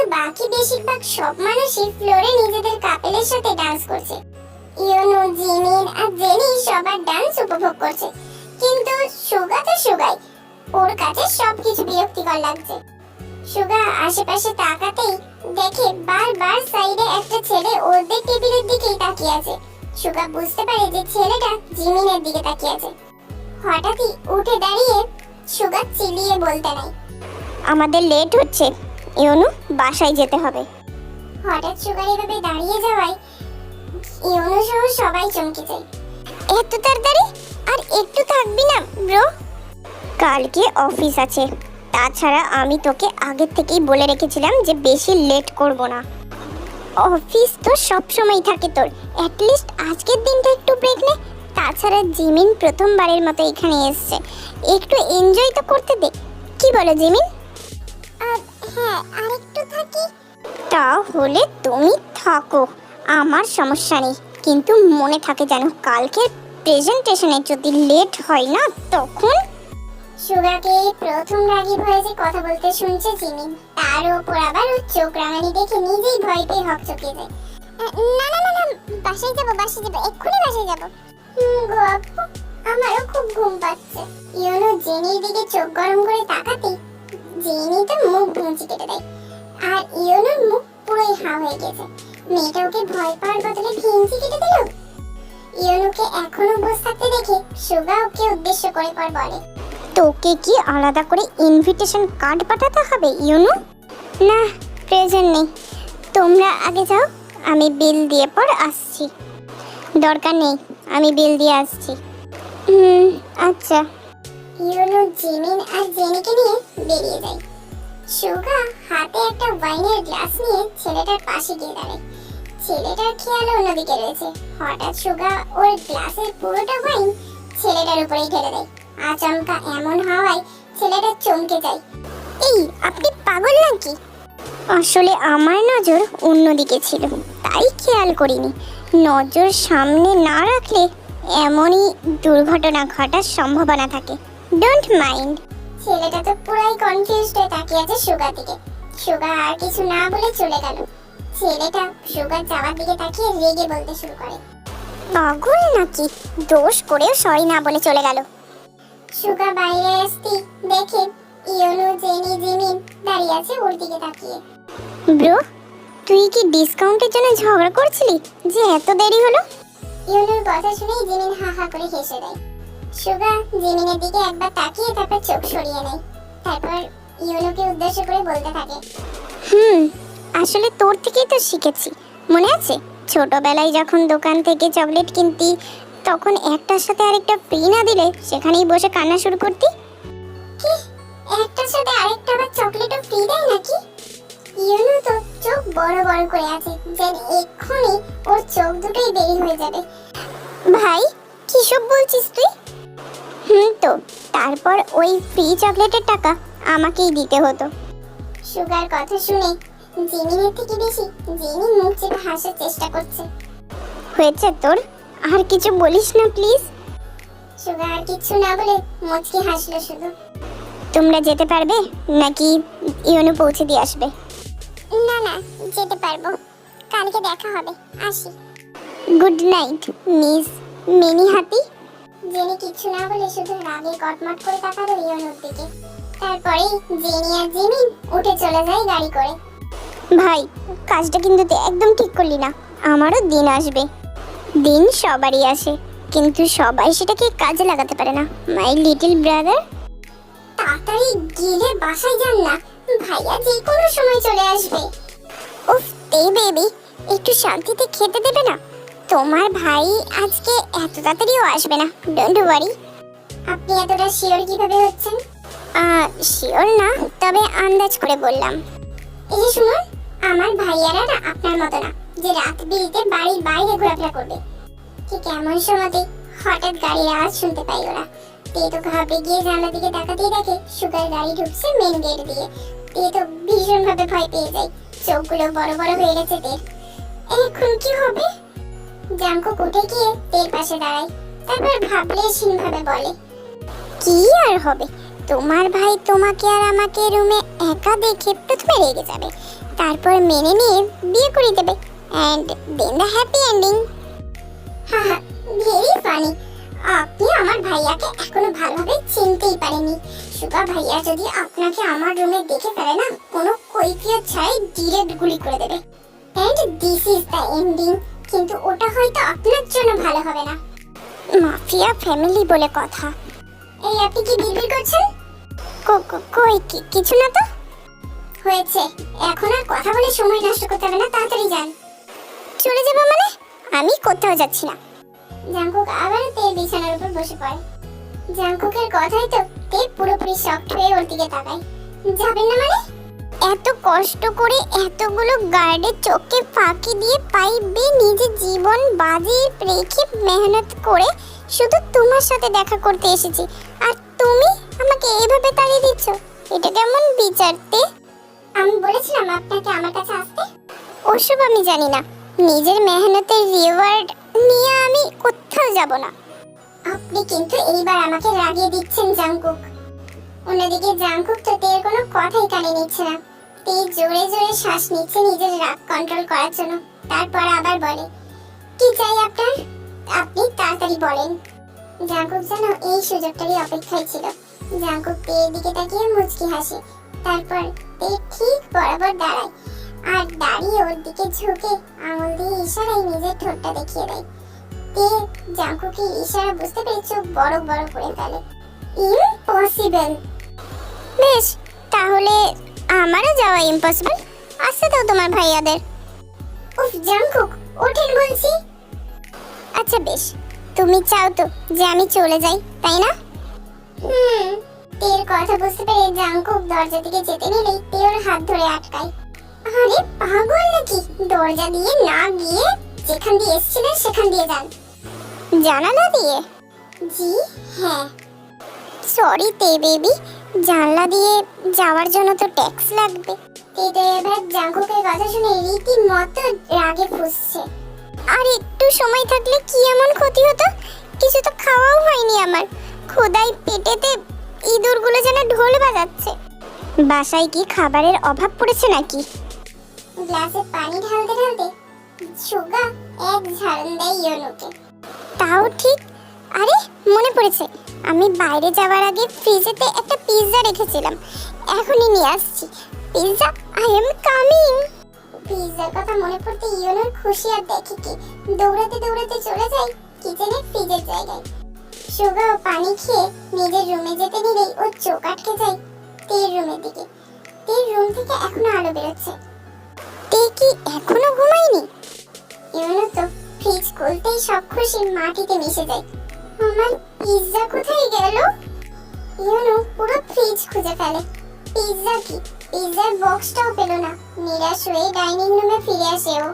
কিন্তু বাকি বেশিরভাগ সব মানুষই ফ্লোরে নিজেদের কাপেলের সাথে ডান্স করছে। ইউনো জিমিন আর জেনি সবার ডান্স উপভোগ করছে। কিন্তু সুগা তো সুগাই, ওর কাছে সবকিছু বিরক্তিকর লাগছে। সুগা আশেপাশে তাকাতেই দেখে বারবার সাইডে একটা ছেলে ওদের টেবিলের দিকেই তাকিয়ে আছে। সুগা বুঝতে পারে যে ছেলেটা জিমিনের দিকে তাকিয়ে আছে। হঠাৎই উঠে দাঁড়িয়ে সুগা চিলিয়ে বলতে নাই আমাদের লেট হচ্ছে। ইউনু বাসায় যেতে হবে। হঠাৎ সুগার এভাবে দাঁড়িয়ে যাওয়ায় ইউনো সহ সবাই চমকে যায়। এত তাড়াতাড়ি? আর একটু থাকবি না ব্রো কালকে অফিস আছে। তাছাড়া আমি তোকে আগের থেকেই বলে রেখেছিলাম যে বেশি লেট করব না। অফিস তো সব সময় থাকে তোর। অ্যাটলিস্ট আজকের দিনটা একটু ব্রেক নে। তাছাড়া জিমিন প্রথমবারের মতো এখানে এসছে। একটু এনজয় তো করতে দে। কি বলো জিমিন? হ্যাঁ আরেকটু থাকি। তাহলে তুমি থাকো আমার সমস্যা নেই। কিন্তু মনে থাকে যেন কালকে প্রেজেন্টেশনে যদি লেট হয় না তখন? সুগাকে প্রথম রাগী ভয়েসে কথা বলতে শুনছে জিমি। তার উপর আবার ওর চোখ রাঙানি দেখে নিজেই ভয় পেয়ে হক চকিয়ে যায়। না না না না বাসায় যাব বাসায় যাব এক্ষুনি বাসায় যাব। গো আমারও খুব ঘুম পাচ্ছে। ইউনো জেনির দিকে চোখ গরম করে তাকাতেই জেনি মুখ ভুঁচি কেটে দেয়। আর ইউনোর মুখ পুরোই হা হয়ে গেছে। মেয়েটা ওকে ভয় পাওয়ার বদলে ভিঞ্চি কেটে দিল। ইউনোকে এখনও বসে থাকতে দেখে সুগা ওকে উদ্দেশ্য করে পর বলে, তোকে কি আলাদা করে ইনভিটেশন কার্ড পাঠাতে হবে ইউনো না, প্রয়োজন নেই। তোমরা আগে যাও, আমি বিল দিয়ে পর আসছি। দরকার নেই, আমি বিল দিয়ে আসছি। হুম আচ্ছা। ইউনো, জিমিন আর জেনিকে নিয়ে বেরিয়ে যায়। সুগা হাতে একটা ওয়াইনের গ্লাস নিয়ে ছেলেটার পাশে গিয়ে দাঁড়ায়। ছেলেটার খেয়াল অন্যদিকে রয়েছে। হঠাৎ সুগা ওর গ্লাসের পুরোটা ওয়াইন ছেলেটার উপরেই ঢেলে দেয়। আচমকা এমন হওয়ায় ছেলেটা চমকে যায়। এই, আপনি পাগল নাকি? আসলে আমার নজর অন্যদিকে ছিল, তাই খেয়াল করিনি। নজর সামনে না রাখলে এমনই দুর্ঘটনা ঘটার সম্ভাবনা থাকে। ডোন্ট মাইন্ড ছেলেটা তো পুরাই কনফিউজড হয়ে তাকিয়ে আছে সুগার দিকে। সুগা আর কিছু না বলে চলে গেল। ছেলেটা সুগার যাওয়ার দিকে তাকিয়ে রেগে বলতে শুরু করে। পাগল নাকি? দোষ করেও সরি না বলে চলে গেল। সুগা বাইরে আসতে দেখে ইয়োনো জেনি জিমিন দাঁড়িয়ে আছে ওর দিকে তাকিয়ে। ব্রো তুই কি ডিসকাউন্টের জন্য ঝগড়া করছিলি? যে এত দেরি হলো? ইয়োনোর কথা শুনেই জিমিন হা হা করে হেসে দেয়। সুগা, জিমিনের দিকে একবার তাকিয়ে তারপর চোখ সরিয়ে নেয়। তারপর ইয়োনোকে উদ্দেশ্য করে বলতে থাকে, হুম, আসলে তোর থেকেই তো শিখেছি। মনে আছে? ছোটবেলায় যখন দোকান থেকে চকলেট কিনতি, তখন একটার সাথে আরেকটা ফ্রি না দিলে সেখানেই বসে কান্না শুরু করতি? কি? একটার সাথে আরেকটা আবার চকলেটও ফ্রি দেয় নাকি? ইয়োনো তো চোখ বড় বড় করে আছে, যেন এক্ষুনি ওর চোখ দুটোই বেরিয়ে হয়ে যাবে। ভাই কিসব বলছিস তুই? হুম তো তারপর ওই ফ্রি চকলেটের টাকা আমাকেই দিতে হতো। সুগার কথা শুনে জিমিনের থেকে বেশি জিমি মুখ চেপে হাসার চেষ্টা করছে। হয়েছে তোর? আর কিছু বলিস না প্লিজ সুগার আর কিচ্ছু না বলে মুচকি হাসলো শুধু। তোমরা যেতে পারবে নাকি ইউনো পৌঁছে দিয়ে আসবে? না না যেতে পারব। কালকে দেখা হবে। আসি। গুড নাইট মিস মিনি হাতি জেনি কিচ্ছু না বলে শুধু রাগে কটমট করে তাকালো ইয়নোর দিকে। তারপরেই জেনি আর জিমিন উঠে চলে যায় গাড়ি করে। ভাই কাজটা কিন্তু তুই একদম ঠিক করলি না। আমারও দিন আসবে। দিন সবারই আসে কিন্তু সবাই সেটাকে কাজে লাগাতে পারে না। মাই লিটল ব্রাদার তাড়াতাড়ি গিলে বাসায় যান না। ভাইয়া যে কোনো সময় চলে আসবে। উফ তে বেবি একটু শান্তিতে খেতে দেবে না? তোমার ভাই আজকে এত তাড়াতাড়িও আসবে না ডোন্ট ওয়ারি আপনি এতটা শিওর কীভাবে হচ্ছেন? শিওর না, তবে আন্দাজ করে বললাম। এই শুনুন, আমার ভাইয়ারা না আপনার মতো না, যে রাত বিরিতে বাড়ির বাইরে ঘোরাফেরা করবে। ঠিক এমন সময়তে হঠাৎ গাড়ির আওয়াজ শুনতে পাই ওরা। তে তো ঘাবড়ে গিয়ে জানলার দিকে তাকাতেই দেখে সুগার গাড়ি ঢুকছে মেন গেট দিয়ে। তে তো ভীষণ ভাবে ভয় পেয়ে যায়, চোখগুলো বড় বড় হয়ে গেছে তের এখন কি হবে? জাঙ্কু উঠে গিয়ে তের পাশে দাঁড়ায়। তারপর ভাবলে ভাবে বলে, কি আর হবে? তোমার ভাই তোমাকে আর আমাকে রুমে একা দেখে প্রথমে রেগে যাবে। তারপর মেনে নিয়ে বিয়ে করে দেবে। And then the happy ending haha, very funny. আপনি আমার ভাইয়াকে এখনও ভালোভাবে চিনতেই পারেননি। সুগা ভাইয়া যদি আপনাকে আমার রুমে দেখে ফেলে না, কোনো কৈফিয়ত ছাড়াই ডিরেক্ট গুলি করে দেবে। And this is the ending কিন্তু ওটা হয়তো আপনার জন্য ভালো হবে না। মাফিয়া ফ্যামিলি বলে কথা। এই আপনি কি বিড়বিড় করছেন? কই কিছু না তো? হয়েছে। এখন আর কথা বলে সময় নষ্ট করতে হবে না, তাড়াতাড়ি যান। চলে যাব মানে? আমি কোথাও যাচ্ছি না। জাংকুক আবার তে বিছানার উপর বসে পড়ে। জাংকুকের কথাই তো তে পুরোপুরি শক্ট হয়ে ওর দিকে তাকায়। যাবেন না মানে? এত কষ্ট করে এতগুলো গার্ডের চোখে ফাঁকি দিয়ে পাইবে নিজের জীবন বাজি রেখে মেহনত করে শুধু তোমার সাথে দেখা করতে এসেছি। আর তুমি আমাকে এভাবে তাড়িয়ে দিচ্ছ? এটা কেমন বিচারতে আমি বলেছিলাম আপনাকে আমার কাছে আসতে। ওসব আমি জানি না। নিজের মেহনতের রিওয়ার্ড নিয়ে আমি কোথাও যাব না। আপনি কিন্তু এইবার আমাকে রাগিয়ে দিচ্ছেন, জাংকুক। অন্যদিকে জাংকুক তো তের কোনো কথাই কানে নিচ্ছে না। তে জোরে জোরে শ্বাস নিচ্ছে নিজের রাগ কন্ট্রোল করার জন্য। তারপর আবার বলে, কি চাই আপনার? আপনি তাড়াতাড়ি বলেন। জাংকুক যেন এই সুযোগটারই অপেক্ষায় ছিল। জাংকুক তের দিকে তাকিয়ে মুচকি হাসে। তারপর তে ঠিক বরাবর দাঁড়ায়। আর দাঁড়িয়ে ওর দিকে ঝুঁকে আঙুল দিয়ে ইশারায় নিজের ঠোঁটটা দেখিয়ে দেয়। তে জাঙ্কুকে ইশারা বুঝতে পেরে চোখ বড় বড় করে ফেলে। ইম্পসিবল বেশ, তাহলে আমারও যাওয়া ইম্পসিবল আসতে দাও তোমার ভাইয়াদের। উফ জাঙ্কুক ওঠেন বলছি। আচ্ছা বেশ, তুমি চাও তো যে আমি চলে যাই, তাই না? হুম, তের কথা বুঝতে পেরে জাঙ্কুক দরজা দিকে যেতে নিলেই তে হাত ধরে আটকায়। আরে, পাগল নাকি? দরজা দিয়ে না গিয়ে যেখান দিয়ে এসেছিলেন সেখান দিয়ে যান। জানালা দিয়ে? জি হ্যাঁ। সরি তে, বেবি। জানলা দিয়ে যাওয়ার জন্য তো ট্যাক্স লাগবে। তে, তো, এবার জাঙ্কুকের কথা শুনে রীতিমতো রাগে ফুসছে। আর একটু সময় থাকলে কি এমন ক্ষতি হতো? কিছু তো খাওয়াও হয়নি আমার। খোদাই পেটেতে ইঁদুরগুলো যেন ঢোল বাজাচ্ছে। বাসায় কি খাবারের অভাব পড়েছে নাকি? গ্লাসে পানি ঢালতে ঢালতে সুগা এক ঝাড়ন দেয় ইয়নুকে। তাও ঠিক? আরে, মনে পড়েছে। আমি বাইরে যাওয়ার আগে ফ্রিজেতে একটা পিৎজা রেখেছিলাম। এখনই নিয়ে আসছি। পিৎজা আই এম কামিং পিৎজার কথা মনে পড়তে ইয়নুর খুশি আর দেখে কি? দৌড়াতে দৌড়াতে চলে যায় কিচেনে ফ্রিজের জায়গায়। সুগা ও পানি খেয়ে নিজের রুমে যেতে নিলেই ওর চোখ আটকে যায় তের রুমের দিকে। তের রুম থেকে এখনও আলো বেরোচ্ছে। তে কি এখনও ঘুমায়নি? ইয়নু তো ফ্রিজ খুলতেই সব খুশি মাটিতে মিশে যায়। আমার পিৎজা কোথায় গেল? ইয়নু পুরো ফ্রিজ খুঁজে ফেলে। পিৎজা কি? পিৎজার বক্সটাও পেল না। নিরাশ হয়ে ডাইনিং রুমে ফিরে আসে ও।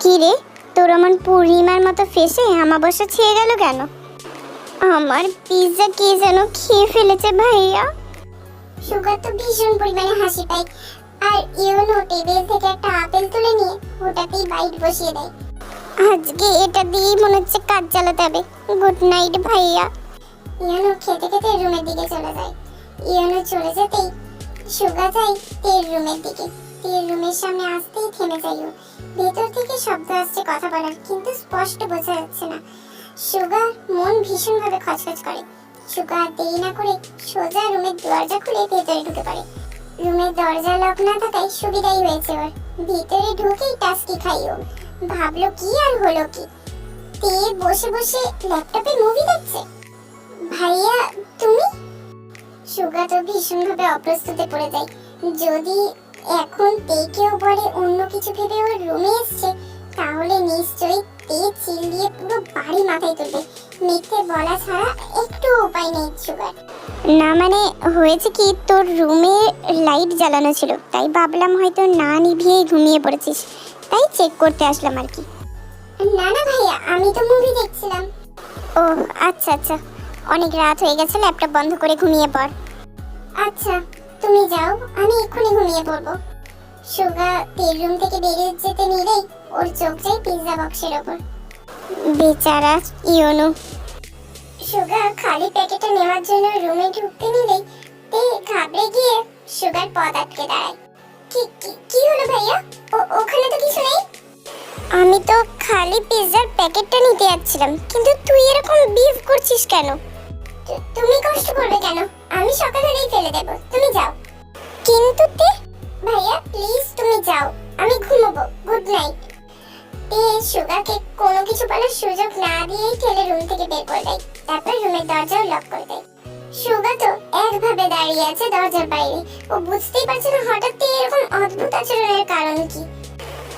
কি রে? তোর আমার পূর্ণিমার মতো ফেসে আমাবস্যা ছেয়ে গেল কেন? আমার পিৎজা কে যেন খেয়ে ফেলেছে ভাইয়া। সুগার তো ভীষণ পরিমাণে হাসি পায়। আর ইয়নু টেবিল থেকে একটা আপেল তুলে নিয়ে ওটাতেই বাইট বসিয়ে দেয়। আজকে এটা দিয়েই মনে হচ্ছে কাজ চালাতে হবে। গুড নাইট ভাইয়া। ইয়নু খেতে খেতে রুমের দিকে চলে যায়। ইয়নু চলে যেতেই সুগা যায় তের রুমের দিকে। তের রুমের সামনে আসতেই থেমে যায় ও। ভেতর থেকে শব্দ আসছে কথা বলার, কিন্তু স্পষ্ট বোঝা যাচ্ছে না। সুগা মন ভীষণভাবে খচখচ করে। সুগা আর দেরি না করে সোজা রুমের দরজা খুলে ভেতরে ঢুকে পড়ে। রুমের দরজা লক না থাকায় সুবিধাই হয়েছে ওর। ভিতরে ঢুকেই টাস্কি খাই ও। ভাবলো কি আর হলো কি? তে বসে বসে ল্যাপটপে মুভি দেখছে। ভাইয়া, তুমি? সুগা তো ভীষণভাবে অপ্রস্তুতে পড়ে যায়। যদি এখন তেকেও বলে অন্য কিছু ভেবে ওর রুমে এসছে, তাহলে নিশ্চয়ই তে চিল্লিয়ে পুরো বাড়ি মাথায় তুলবে। মিথ্যে বলা ছাড়া একটু উপায় নেই সুগার। না মানে হয়েছে কি, তোর রুমে লাইট জ্বালানো ছিল, তাই ভাবলাম হয়তো না নিভিয়েই ঘুমিয়ে পড়েছিস। তাই চেক করতে আসলাম আর কি। না না ভাইয়া আমি তো মুভি দেখছিলাম। ও আচ্ছা আচ্ছা। অনেক রাত হয়ে গেছে ল্যাপটপ বন্ধ করে ঘুমিয়ে পড়। আচ্ছা তুমি যাও আমি এক্ষুনি ঘুমিয়ে পড়ব। সুগা তের রুম থেকে বেরিয়ে যেতে নিলেই ওর চোখ যায় পিৎজা বক্সের ওপর। বেচারা ইয়নু। সুগার খালি প্যাকেটটা নেওয়ার জন্য রুমে ঢুকতে নিলেই তে ঘাবড়ে গিয়ে সুগার পথ আটকে দাঁড়ায়। হলো ভাইয়া? ওখানে আমি তো খালি পিৎজার প্যাকেটটা নিতে যাচ্ছিলাম, কিন্তু তুই এরকম বিহেভ করছিস কেন? তুমি কষ্ট করবে কেন? আমি সকাল হলেই ফেলে দেব, তুমি যাও। কিন্তু তে, ভাইয়া প্লিজ তুমি যাও, আমি ঘুমাবো গুড নাইট তে সুগাকে কোনো কিছু বলার সুযোগ না দিয়েই ঠেলে রুম থেকে বের করে দেয়, তারপর রুমের দরজাও লক করে দেয়। সুগা তো একভাবে দাঁড়িয়ে আছে দরজার বাইরে। ও বুঝতেই পারছে না হঠাৎ এরকম অদ্ভুত আচরণের কারণ কি।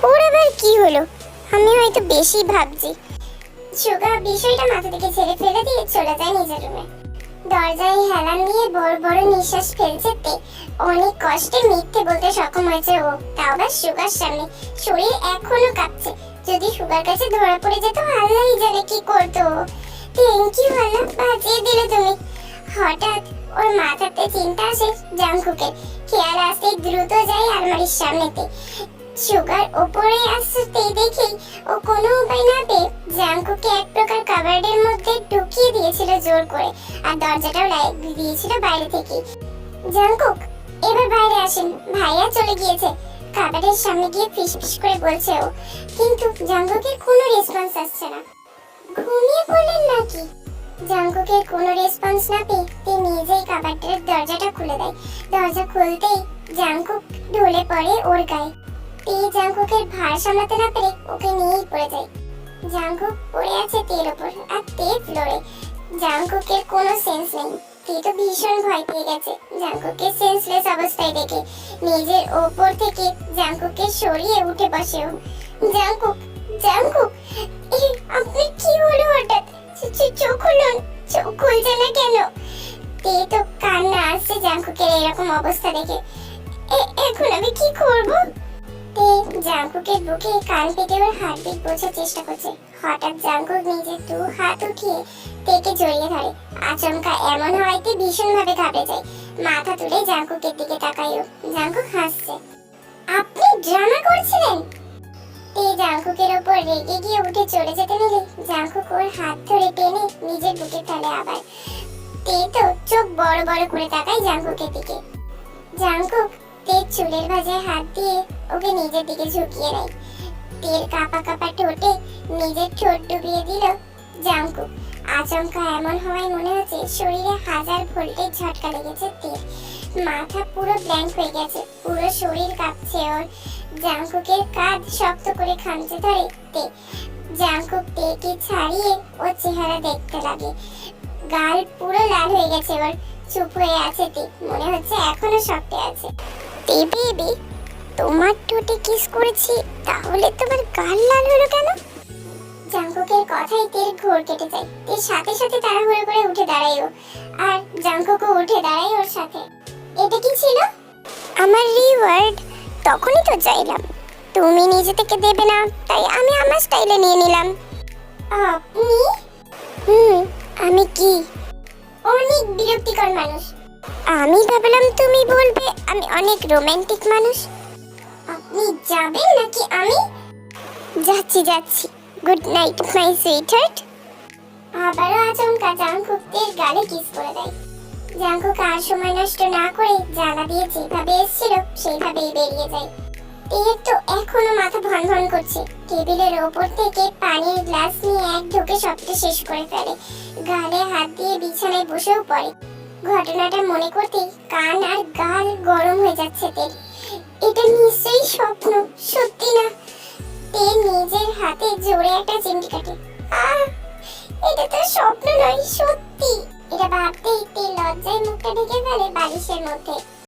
ওর আবার কি হলো? আমি হয়তো বেশি ভাবছি। সুগা বিষয়টা মাথা থেকে ছেড়ে ফেলে দিয়ে চলে যায় নিজের রুমে। দরজায় হেলান দিয়ে বড় বড় নিঃশ্বাস ফেলছে তে। অনেক কষ্টে মিথ্যে বলতে সক্ষম হয়েছে ও। তাও আবার সুগার সামনে শরীর এখনও কাঁপছে। যদি সুগার কাছে ধরা পড়ে যেত আল্লাহই জানে কি করতো থ্যাংক ইউ আল্লাহ। বাঁচিয়ে দিলে তুমি। হঠাৎ ওর মাথাতে চিন্তা আসে জাংকুকের। খেয়াল আসতে দ্রুত যায় আলমারির সামনেতে। সুগার ওপরে আসতেই দেখি ও কোনো উপায় না পেয়ে জাঙ্কুকে এক প্রকার কাবার্ডের মধ্যে ঢুকিয়ে দিয়েছিল জোর করে আর দরজাটাও দিয়েছিল বাইরে থেকে জাঙ্কুক এবার বাইরে আসেন। ভাইয়া চলে গিয়েছে। কাবার্ডের সামনে গিয়ে ফিস ফিস করে বলছে ও, কিন্তু জাঙ্কুকের কোনো রেসপন্স আসছে না। ঘুমিয়ে পড়লেন নাকি? জাঙ্কুকের কোনো রেসপন্স না পেয়ে তে নিজেই কাবার্ডের দরজাটা খুলে দেয়। দরজা খুলতেই জাঙ্কুক ঢলে পড়ে ওর গায়ে। তে জাঙ্কুকের ভার সামলাতে না পেরে ওকে নিয়েই পড়ে যায়। জাঙ্কুক পড়ে আছে তের ওপর আর তে ফ্লোরে। জাঙ্কুকের কোনো সেন্স নেই। তে তো ভীষণ ভয় পেয়ে গেছে। জাঙ্কুকের সেন্সলেস অবস্থায় দেখে নিজের ওপর থেকে জাঙ্কুকে সরিয়ে উঠে বসে ও জাঙ্কুক জাঙ্কুক আপনি কি হলো হঠাৎ? চোখ খুলুন চোখ খুলছে না কেন? তে তো কান্না আসছে জাঙ্কুকের এরকম অবস্থা দেখে। এখন আমি কি করব? জাঙ্কুকের বুকে কান পেতে ওর হার্টবিট বোঝার চেষ্টা করছে। হঠাৎ জাঙ্কুক নিজের দু হাত উঠিয়ে তেকে জড়িয়ে ধরে। আচমকা এমন হওয়াতে ভীষণ ভাবে ঘাবড়ে যায়। মাথা তুলে জাঙ্কুকের দিকে তাকায় ও। জাঙ্কুক হাসছে। আপনি ড্রামা করছিলেন? তে জাঙ্কুকের ওপর রেগে গিয়ে উঠে চলে যেতে নিলে জাঙ্কুক ওর হাত ধরে টেনে নিজের বুকে ফেলে আবার। তে তো চোখ বড় বড় করে তাকায় জাঙ্কুকের দিকে। জাঙ্কুক তের চুলের ভাঁজে হাত দিয়ে ওকে নিজের দিকে ঝুঁকিয়ে নেয়। তের কাপা কাপা ঠোঁটে নিজের ঠোঁট ডুবিয়ে দিল জাঙ্কুক। আচমকা এমন হওয়ায় মনে হচ্ছে শরীরে হাজার ভোল্টের ঝটকা লেগেছে তের। মাথা পুরো ব্ল্যাঙ্ক হয়ে গেছে, পুরো শরীর কাঁপছে ওর। জাঙ্কুকের কাঁধ শক্ত করে খামচে ধরে তে। জাঙ্কুক তেকে ছাড়িয়ে ওর চেহারা দেখতে লাগে। গাল পুরো লাল হয়ে গেছে ওর চুপ হয়ে আছে তে। মনে হচ্ছে এখনও শক্তে আছে। তে বেবি, তোমার ঠোঁটে কিস করেছি, তাহলে তোমার গাল লাল হলো কেন? জাঙ্কুকের কথাই তের ঘোর কেটে যায়। তের সাথে সাথে তাড়াহুড়ো করে উঠে দাঁড়ায় ও। আর জাঙ্কুকও উঠে দাঁড়ায় ওর সাথে। এটা কি ছিল? আমার রিওয়ার্ড তখনই তো চাইলাম তুমি নিজে থেকে দেবে না, তাই আমি আমার স্টাইলে নিয়ে নিলাম। আপনি? হুম, আমি কি? অনেক বিরক্তিকর মানুষ। আমি ভাবলাম তুমি বলবে আমি অনেক রোমান্টিক মানুষ। আপনি যাবেন নাকি আমি? যাচ্ছি যাচ্ছি। Good night my sweetheart আবারও আচমকা জাঙ্কুক তের গালে কিস করে দেয়। জাঙ্কুক আর সময় নষ্ট না করে জানা দিয়ে যেভাবে এসেছিল, সেইভাবেই বেরিয়ে যায়। তের তো এখনও মাথা ভন ভন করছে। টেবিলের ওপর থেকে পানির গ্লাস নিয়ে এক ঢোকে সবটা শেষ করে ফেলে। গালে হাত দিয়ে বিছানায় বসেও পড়ে। ঘটনাটা মনে করতেই কান আর গাল গরম হয়ে যাচ্ছে তের। এটা নিশ্চয়ই স্বপ্ন, সত্যি না? তে নিজের হাতে জোরে একটা চিমটি কাটে। আহ, এটা তো স্বপ্ন নয়, সত্যি। এটা ভাবতেই একটি লজ্জায় মুখটা ঢেকে ফেলে বালিশের মধ্যে।